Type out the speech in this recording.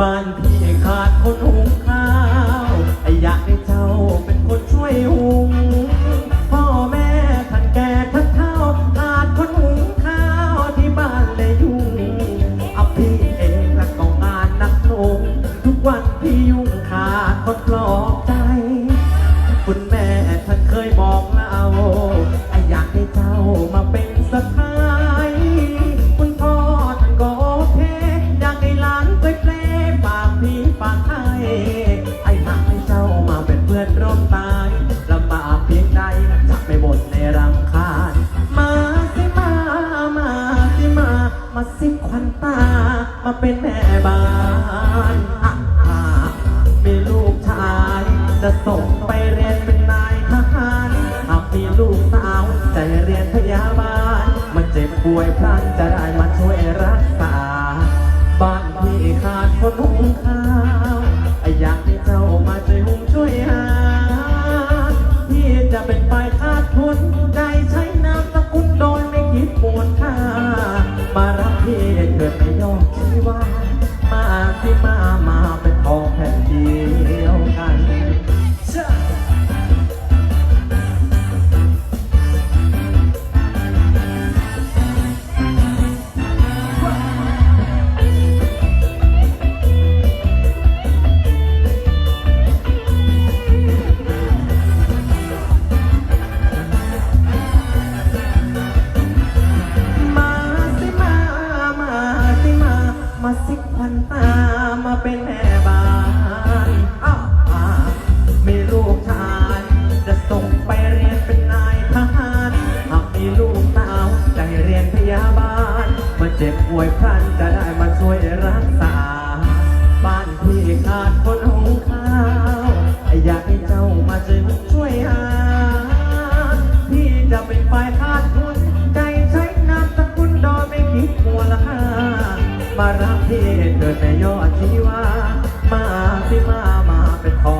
บ้านพี่ขาดคนหุงข้าว ไอ้หาให้เจ้ามาเป็นเพื่อนร่วมตายลำบากเพียงใดจัะไม่บ่นในรังคานมาสิมา มาสิมา มาสิควันตา มาเป็นแม่บ้านอะอ่มีลูกชาย จะส่งไปเรียนเป็นนายทหารหากมีลูกสาวจะเรียนพยาบาลมันเจ็บป่วยพลันจะได้ เด็เกิดไม่ยอมที่ว่า สิควันตามาเป็นแม่บ้านอ้าวอ้าวมีลูกชาย จะส่งไปเรียนเป็นนายทหารหากมีลูกสาวจะให้เรียนพยาบาลเมื่อเจ็บป่วยพลันจะได้มาช่วยรักษา บ้านพี่ขาดคนหุงข้าว อยากให้เจ้ามาช่วยช่วยหา เดินในยอดชีวา มาที่มา มาเป็นของ